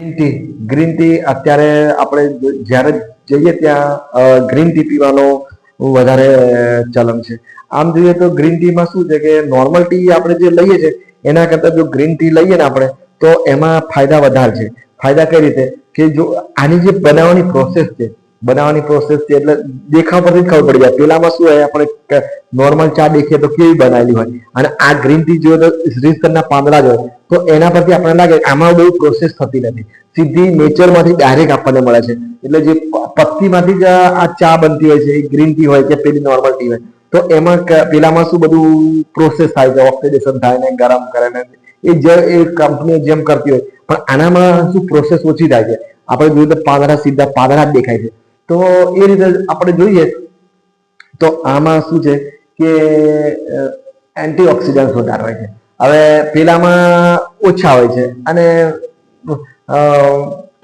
Green tea green tea અત્યારે આપણે જ્યારે જઈએ ત્યાં ગ્રીન ટી પીવાનો વધારે ચલન છે. આમ જોઈએ તો ગ્રીન ટીમાં શું છે કે નોર્મલ ટી આપણે જે લઈએ છીએ એના કરતાં જો ગ્રીન ટી લઈએ ને આપણે, તો એમાં ફાયદા વધારે છે. ફાયદા કઈ રીતે? કે જો આની જે બનાવવાની પ્રોસેસ છે, બનાવવાની પ્રોસેસ છે એટલે દેખાવ પરથી ખબર પડી જાય. પેલામાં શું હોય, આપણે નોર્મલ ચા દેખીએ તો કેવી બનાવેલી હોય? અને આ ગ્રીન ટી જોઈએ તો રીતસરના પાંદડા જ હોય તો એના પરથી આપણને લાગે આમાં બહુ પ્રોસેસ થતી નથી. સીધી નેચરમાંથી ડાયરેક્ટ આપણને મળે છે. એટલે જે પત્તીમાંથી જ આ ચા બનતી હોય છે ગ્રીન ટી હોય કે પેલી નોર્મલ ટી હોય, તો એમાં પેલામાં શું બધું પ્રોસેસ થાય છે? ઓક્સિડેશન થાય ને, ગરમ કરે ને, એ જે, એ કંપની જેમ કરતી હોય. પણ આનામાં શું પ્રોસેસ ઓછી થાય છે? આપણે જોઈએ તો પાંદડા સીધા પાંદડા જ દેખાય છે. તો એ રીતે આપણે જોઈએ તો આમાં શું છે કે એન્ટીઓક્સિડન્ટ વધારે હોય છે. હવે પેલામાં ઓછા હોય છે. અને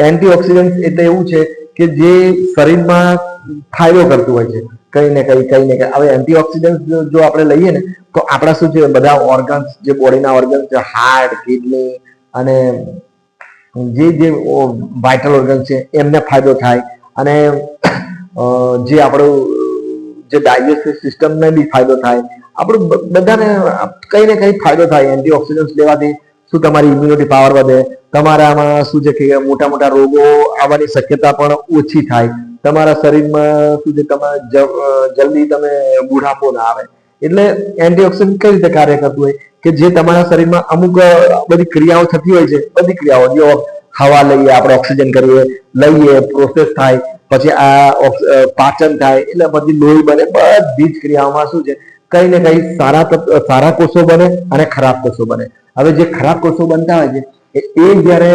એન્ટીઓક્સિડન્ટ એટલે એવું છે કે જે શરીરમાં ફાયદો કરતું હોય છે. કઈ ને કઈ કઈ ને કઈ. હવે એન્ટીઓક્સિડન્ટ જો આપણે લઈએ ને, તો આપણા શું છે, બધા ઓર્ગન્સ જે બોડીના ઓર્ગન્સ છે હાર્ટ કિડની અને જે જે વાઇટલ ઓર્ગન છે, એમને ફાયદો થાય. અને જે આપણું જે ડાયજેસ્ટિવ સિસ્ટમને બી ફાયદો થાય. આપણું બધાને કઈ ને કઈ ફાયદો થાય. એન્ટીઓક્સિડન્ટ લેવાથી શું તમારી ઇમ્યુનિટી પાવર વધે? તમારામાં શું છે કે મોટા મોટા રોગો આવવાની શક્યતા પણ ઓછી થાય. તમારા શરીરમાં શું છે તમારે જલ્દી તમે બુઢાપો ના આવે. એટલે એન્ટીઓક્સિડન્ટ કઈ રીતે કાર્ય કરતું હોય? કે જે તમારા શરીરમાં અમુક બધી ક્રિયાઓ થતી હોય છે, બધી ક્રિયાઓ, જો હવા લઈએ, આપણે ઓક્સિજન કરીએ, લઈએ પ્રોસેસ થાય, પછી આ પાચન થાય, એટલે બધી લોહી બને, બધી જ ક્રિયાઓમાં શું છે કઈ ને કઈ સારા સારા કોષો બને અને ખરાબ કોષો બને. હવે જે ખરાબ કોષો બનતા હોય છે, એ જ્યારે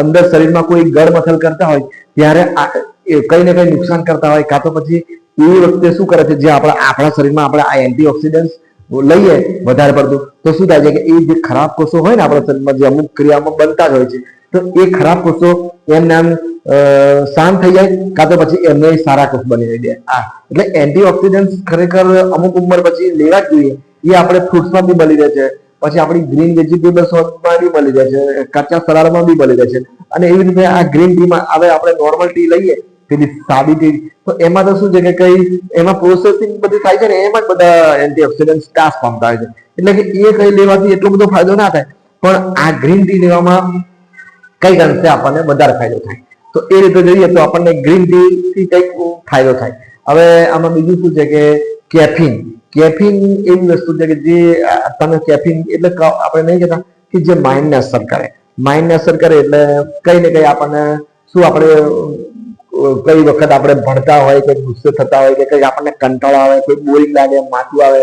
અંદર શરીરમાં કોઈ ગળમથલ કરતા હોય, ત્યારે કઈ ને કઈ નુકસાન કરતા હોય, કાં તો પછી એ વખતે શું કરે છે, જે આપણા આપણા શરીરમાં આપણે આ એન્ટીઓક્સિડન્ટ લઈએ વધારે પડતું, તો શું થાય છે કે એ જે ખરાબ કોષો હોય ને આપણા શરીરમાં, જે અમુક ક્રિયામાં બનતા જ હોય છે, તો એ ખરાબ કોષો એમને આમ શાંત થઈ જાય, કાં તો પછી એમને સારા કોષ બની જાય આ. એટલે એન્ટીઓક્સિડન્ટ ખરેખર અમુક ઉંમર પછી લેવા જ જોઈએ. એ આપણે ફ્રૂટ્સમાં બી મળી રહે છે. પછી આપણી ગ્રીન વેજીટેબલ્સમાં બી મળી રહે છે. કાચા સલાડમાં બી મળી રહે છે. અને એવી રીતે આ ગ્રીન ટીમાં હવે આપણે નોર્મલ ટી લઈએ, પેલી સાદી ટી. તો એમાં તો શું છે કે કઈ, એમાં પ્રોસેસિંગ બધી થાય છે ને, એમાં જ બધા એન્ટીઓક્સિડન્ટ કાસ પામતા હોય છે. એટલે કે એ કઈ લેવાથી એટલો બધો ફાયદો ના થાય. પણ આ ગ્રીન ટી લેવામાં કંઈક અંશે આપણને વધારે ફાયદો થાય. તો એ રીતે જોઈએ તો આપણને ગ્રીન ટી થી કંઈક ફાયદો થાય. હવે આમાં બીજું શું છે કે કેફીન કેફીન એવી વસ્તુ છે કે જે તમે કેફીન એટલે આપણે નહીં કહેતા કે જે માઇન્ડને અસર કરે. માઇન્ડને અસર કરે એટલે કઈ ને કઈ આપણને શું આપણે કઈ વખત આપણે ભણતા હોય કે ગુસ્સે થતા હોય કે કઈ આપણને કંટાળો આવે, કોઈ બોરિંગ લાગે, માથું આવે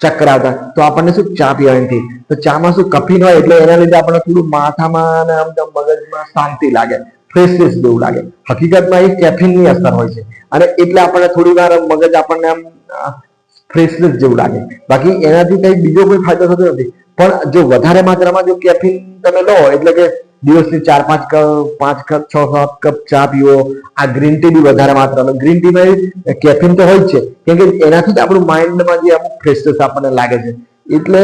ચક્કર આવતા તો આપણને શું? ચા પીવાની હતી. તો ચામાં શું? કફીન હોય એટલે એના લીધે આપણને થોડું માથામાં અને આમ મગજમાં શાંતિ લાગે. ફ્રેશનેસ જેવું લાગે. હકીકતમાં એ કેફીનની અસર હોય છે. અને એટલે આપણને થોડી વાર મગજ આપણને આમ ફ્રેશનેસ જેવું લાગે. બાકી એનાથી કઈ બીજો કોઈ ફાયદો થતો નથી. પણ જો વધારે માત્રામાં જો કેફીન તમે લો, એટલે કે દિવસની ચાર પાંચ કપ પાંચ કપ છ સાત કપ ચા પીવો. આ ગ્રીન ટી બી વધારે માત્રામાં ગ્રીન ટીમાં કેફીન તો હોય જ છે. કેમ કે એનાથી જ આપણું માઇન્ડમાં જે અમુક ફ્રેશનેસ આપણને લાગે છે. એટલે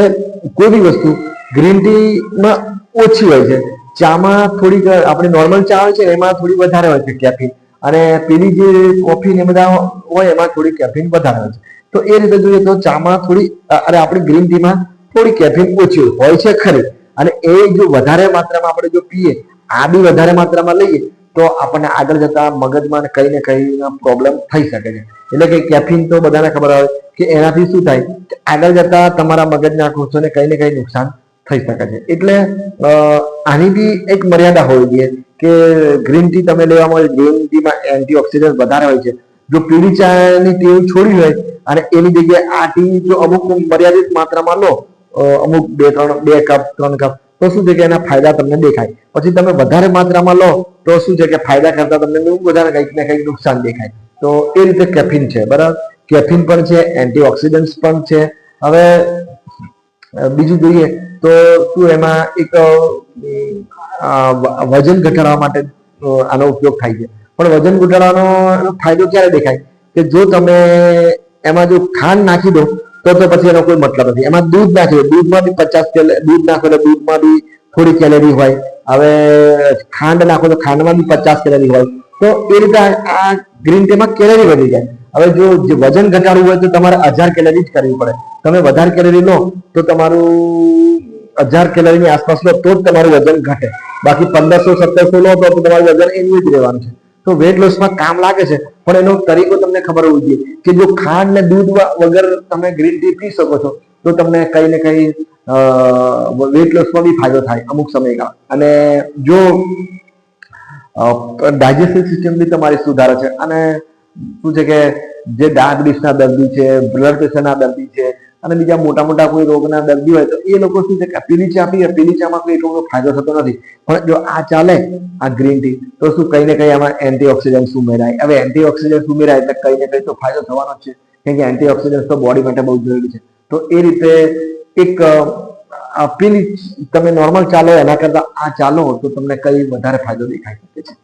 કોઈ બી વસ્તુ ગ્રીન ટીમાં ઓછી હોય છે. ચામાં થોડીક આપણે નોર્મલ ચા હોય છે, એમાં થોડી વધારે હોય છે કેફીન. અને પેલી જે કોફી ને બધા હોય, એમાં થોડી કેફીન વધારે હોય છે. તો એ રીતે જોઈએ તો ચામાં થોડી અરે આપણી ગ્રીન ટીમાં થોડી કેફીન ઓછી હોય છે ખરી. અને એ જો વધારે માત્રામાં આપણે જો પીએ, આ બી વધારે માત્રામાં લઈએ, તો આપણને આગળ જતા મગજમાં કઈ ને કઈ પ્રોબ્લેમ થઈ શકે છે. એટલે કે કેફીન તો બધાને ખબર હોય કે એનાથી શું થાય? કે આગળ જતા તમારા મગજના કોષોને કઈ ને કઈ નુકસાન થઈ શકે છે. એટલે આની બી એક મર્યાદા હોવી જોઈએ કે ગ્રીન ટી તમે લેવામાં ગ્રીન ટીમાં એન્ટીઓક્સિડન્ટ વધારે હોય છે. જો પીળી ચાની ટેવ છોડી હોય અને એની જગ્યાએ આ ટી જો અમુક મર્યાદિત માત્રામાં લો અમુક બે, ત્રણ, બે કપ ત્રણ કપ તો શું છે કે એના ફાયદા તમને દેખાય. પછી તમે વધારે માત્રામાં લો, તો શું છે કે ફાયદા કરતા તમને વધારે કંઈક ને કંઈક નુકસાન દેખાય. તો એ રીતે કેફીન છે, બરાબર? કેફીન પણ છે એન્ટીઓક્સિડન્ટ્સ પણ છે. હવે બીજું જોઈએ, તો શું એમાં એક વજન ઘટાડવા માટે આનો ઉપયોગ થાય છે. પણ વજન ઘટાડવાનો ફાયદો ક્યારે દેખાય? કે જો તમે એમાં જો ખાંડ નાખી દો તો તો પછી એનો કોઈ મતલબ નથી. એમાં દૂધ નાખ્યું. દૂધમાં બી પચાસ દૂધ નાખો એટલે દૂધમાં બી થોડી કેલેરી હોય. હવે ખાંડ નાખો તો ખાંડમાં બી પચાસ કેલેરી હોય. તો એ રીતે આ ગ્રીન ટીમાં કેલેરી વધી જાય. હવે જો વજન ઘટાડવું હોય તો તમારે હજાર કેલરી જ કરવી પડે. તમે વધારે કેલેરી લો તો તમારું હજાર કેલેરીની આસપાસ લો તો જ તમારું વજન ઘટે. બાકી પંદરસો, સત્તરસો લો તો તમારું વજન એનું જ રહેવાનું છે. તો વેટ લોસમાં કામ લાગે છે. પણ એનો તરીકો તમને ખબર હોવી જોઈએ કે જો ખાંડ ને દૂધ વગર તમે ગ્રીન ટી પી શકો છો, તો તમને કઈ ને કઈ વેટ લોસમાં બી ફાયદો થાય અમુક સમયગાળા. અને જો ડાયજેસ્ટિવ સિસ્ટમ બી તમારી સુધારે છે. અને શું છે કે જે ડાયાબિટીસના દર્દી છે બ્લડ પ્રેશરના દર્દી છે અને બીજા મોટા મોટા કોઈ રોગના દર્દી હોય તો એ લોકો શું છે કે પીલી ચા પીએ પીલી ચામાં કોઈ એટલો ફાયદો થતો નથી. પણ જો આ ચાલે, આ ગ્રીન ટી, તો શું કઈ ને કઈ આમાં એન્ટીઓક્સિડન્ટ ઉમેરાય. હવે એન્ટીઓક્સિડન્ટ ઉમેરાય એટલે કઈ ને કઈ તો ફાયદો થવાનો જ છે. કેમ કે એન્ટીઓક્સિડન્ટ તો બોડી માટે બહુ જરૂરી છે. તો એ રીતે એક પીલી તમે નોર્મલ ચાલો એના કરતા આ ચાલો તો તમને કઈ વધારે ફાયદો દેખાઈ શકે છે.